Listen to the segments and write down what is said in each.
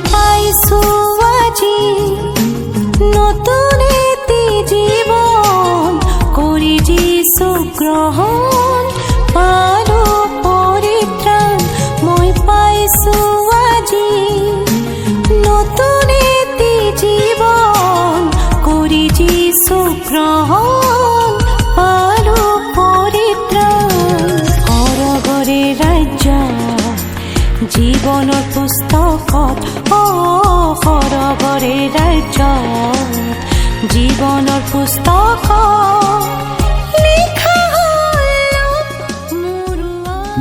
白素 জীৱনৰ অ সৰগৰে ৰাজ্য জীৱনৰ মোৰ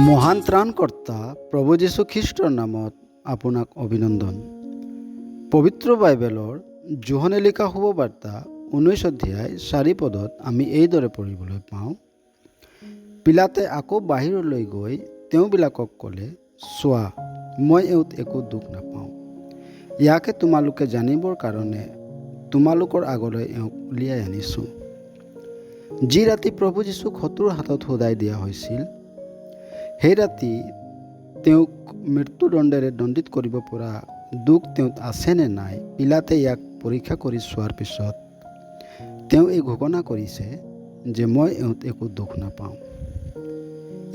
মহান ত্ৰাণকৰ্তা প্ৰভু যীশু খ্ৰীষ্টৰ নামত আপোনাক অভিনন্দন। পবিত্ৰ বাইবেলৰ জোহনে লিখা শুভবাৰ্তা ঊনৈছ অধ্যায় চাৰি পদত আমি এইদৰে পঢ়িবলৈ পাওঁ। পিলাতে আকৌ বাহিৰলৈ গৈ তেওঁবিলাকক ক'লে চোৱা, মই এওঁত একো দুখ নাপাওঁ। ইয়াকে তোমালোকে জানিবৰ কাৰণে তোমালোকৰ আগলৈ এওঁক উলিয়াই আনিছোঁ। যি ৰাতি প্ৰভু যীশুক শত্ৰুৰ হাতত সদাই দিয়া হৈছিল, সেই ৰাতি তেওঁক মৃত্যুদণ্ডেৰে দণ্ডিত কৰিব পৰা দুখ তেওঁত আছে নে নাই পিলাতে ইয়াক পৰীক্ষা কৰি চোৱাৰ পিছত তেওঁ এই ঘোষণা কৰিছে যে মই এওঁত একো দুখ নাপাওঁ।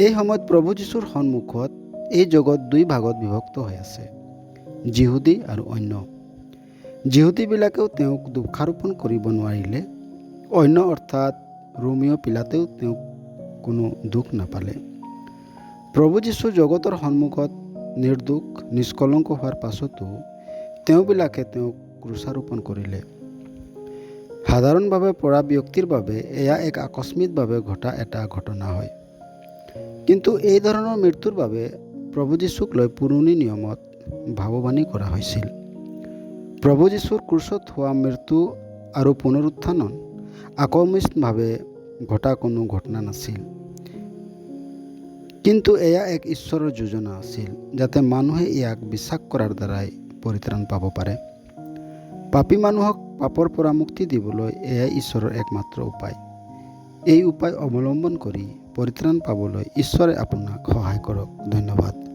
এই সময়ত প্ৰভু যীশুৰ সন্মুখত এই জগত দুই ভাগত বিভক্ত হৈ আছে, যিহুদী আৰু অন্য। যিহুদীবিলাকেও তেওঁক দোষাৰোপণ কৰিব নোৱাৰিলে, অন্য অৰ্থাৎ ৰোমিঅ' পিলাতেও তেওঁক কোনো দুখ নাপালে। প্ৰভু যীশু জগতৰ সন্মুখত নিৰ্দোষ, নিষ্কলংক হোৱাৰ পাছতো তেওঁবিলাকে তেওঁক ক্ৰোচাৰোপণ কৰিলে। সাধাৰণভাৱে পৰা ব্যক্তিৰ বাবে এয়া এক আকস্মিকভাৱে ঘটা এটা ঘটনা হয়। কিন্তু এই ধৰণৰ মৃত্যুৰ বাবে প্ৰভু যীশুক লৈ পুৰণি নিয়মত ভাৱবাণী কৰা হৈছিল। প্ৰভু যীশুৰ ক্ৰুচত হোৱা মৃত্যু আৰু পুনৰুত্থানত আকস্মিকভাৱে ঘটা কোনো ঘটনা নাছিল। কিন্তু এয়া এক ঈশ্বৰৰ যোজনা আছিল, যাতে মানুহে ইয়াক বিশ্বাস কৰাৰ দ্বাৰাই পৰিত্ৰাণ পাব পাৰে। পাপী মানুহক পাপৰ পৰা মুক্তি দিবলৈ এয়াই ঈশ্বৰৰ একমাত্ৰ উপায়। এই উপায় অৱলম্বন কৰি পৰিত্ৰাণ পাবলৈ ঈশ্বৰে আপোনাক সহায় কৰক। ধন্যবাদ।